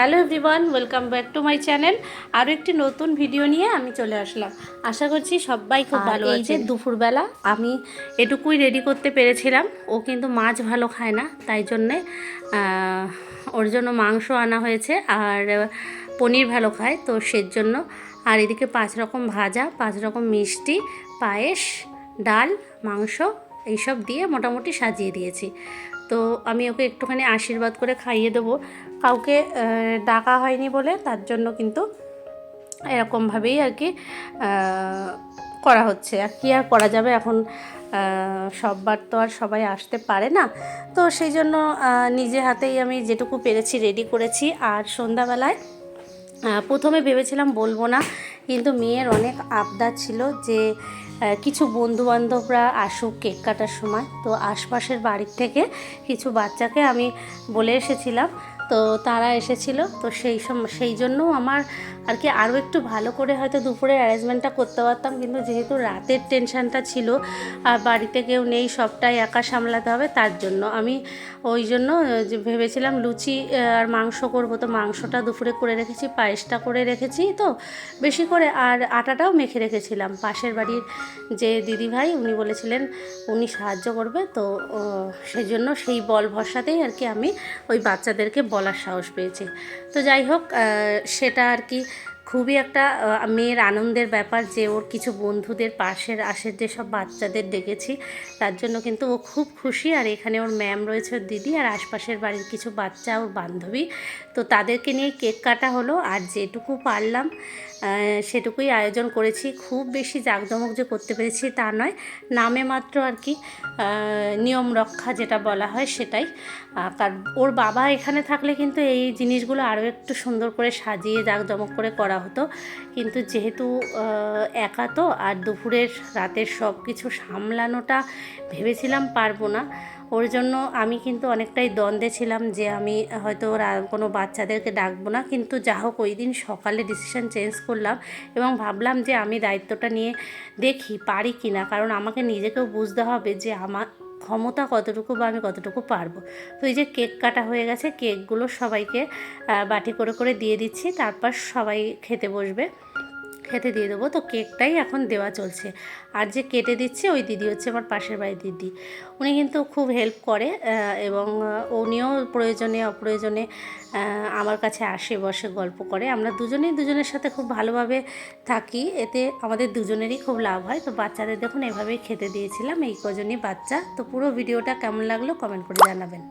Hello everyone welcome back to my channel. আরও একটি নতুন ভিডিও নিয়ে আমি চলে আসলাম। আশা করছি সবাই খুব ভালো এই যে দুপুরবেলা আমি এটুকুই রেডি করতে পেরেছিলাম। ও কিন্তু মাছ ভালো খায় না তাই জন্যে ওর জন্য মাংস আনা হয়েছে আর পনির ভালো খায় তো সের জন্য। আর এদিকে পাঁচ রকম ভাজা পাঁচ রকম মিষ্টি পায়েস ডাল মাংস এইসব দিয়ে মোটামুটি সাজিয়ে দিয়েছি। তো আমি ওকে একটুখানি আশীর্বাদ করে খাইয়ে দেবো। কাউকে ডাকা হয়নি বলে তার জন্য কিন্তু এরকমভাবেই আর কি করা হচ্ছে। আর কি আর করা যাবে এখন সববার তো আর সবাই আসতে পারে না। তো সেই জন্য নিজে হাতেই আমি যেটুকু পেরেছি রেডি করেছি। আর সন্ধ্যাবেলায় প্রথমে ভেবেছিলাম বলব না, কিন্তু মেয়ের অনেক আবদার ছিল যে কিছু বন্ধু বান্ধবরা আসুক কেক কাটার সময়। তো আশপাশের বাড়ির থেকে কিছু বাচ্চাকে আমি বলে এসেছিলাম। তো তারা এসেছিল, তো সেই সম, সেই জন্য আমার আর কি আরও একটু ভালো করে হয়তো দুপুরে অ্যারেঞ্জমেন্টটা করতে পারতাম। কিন্তু যেহেতু রাতের টেনশানটা ছিল, আর বাড়িতে কেউ নেই, সবটাই একা সামলাতে হবে, তার জন্য আমি ওই জন্য ভেবেছিলাম লুচি আর মাংস করব। তো মাংসটা দুপুরে করে রেখেছি, পায়েসটা করে রেখেছি তো বেশি করে, আর আটাটাও মেখে রেখেছিলাম। পাশের বাড়ির যে দিদিভাই, উনি বলেছিলেন, উনি সাহায্য করবে। তো সেই জন্য সেই বল ভরসাতেই আর কি আমি ওই বাচ্চাদেরকে বলার সাহস পেয়েছে। তো যাই হোক সেটা আর কি খুবই একটা মেয়ের আনন্দের ব্যাপার যে ওর কিছু বন্ধুদের পাশের আশের যেসব বাচ্চাদের ডেকেছি তার জন্য কিন্তু ও খুব খুশি। আর এখানে ওর ম্যাম রয়েছে ওর দিদি, আর আশপাশের বাড়ির কিছু বাচ্চা ওর বান্ধবী। তো তাদেরকে নিয়ে কেক কাটা হলো, আর যেটুকু পারলাম সেটুকুই আয়োজন করেছি। খুব বেশি জাঁকজমক যে করতে পেরেছি তা নয় নামে মাত্র আর কি নিয়ম রক্ষা যেটা বলা হয় সেটাই। আহ, কার ওর বাবা এখানে থাকলে কিন্তু এই জিনিসগুলো আরও একটু সুন্দর করে সাজিয়ে জাঁকজমক করে করা হতো। কিন্তু যেহেতু একা তো আর দুপুরের রাতের সব কিছু সামলানোটা ভেবেছিলাম পারব না। ওর জন্য আমি কিন্তু অনেকটাই দ্বন্দ্বে ছিলাম যে আমি হয়তো কোনো বাচ্চাদেরকে ডাকবো না। কিন্তু যা হোক, ওই দিন সকালে ডিসিশন চেঞ্জ করলাম এবং ভাবলাম যে আমি দায়িত্বটা নিয়ে দেখি পারি কি না। কারণ আমাকে নিজেকেও বুঝতে হবে যে আমার ক্ষমতা কতটুকু বা আমি কতটুকু পারব। তো এই যে কেক কাটা হয়ে গেছে, কেকগুলো সবাইকে বাটি করে করে দিয়ে দিচ্ছি। তারপর সবাই খেতে বসবে। খেতে দিয়ে দেবো। তো কেকটাই এখন দেওয়া চলছে। আর যে কেটে দিচ্ছে ওই দিদি হচ্ছে আমার পাশের বাড়ির দিদি। উনি কিন্তু খুব হেল্প করে এবং উনিও প্রয়োজনে, অপ্রয়োজনে আমার কাছে আসে, বসে, গল্প করে। আমরা দুজনেই দুজনের সাথে খুব ভালোভাবে থাকি। এতে আমাদের দুজনেরই খুব লাভ হয়। তো বাচ্চাদের দেখুন, এভাবেই খেতে দিয়েছিলাম। এই কজনই বাচ্চা। তো পুরো ভিডিওটা কেমন লাগল কমেন্ট করে জানাবেন।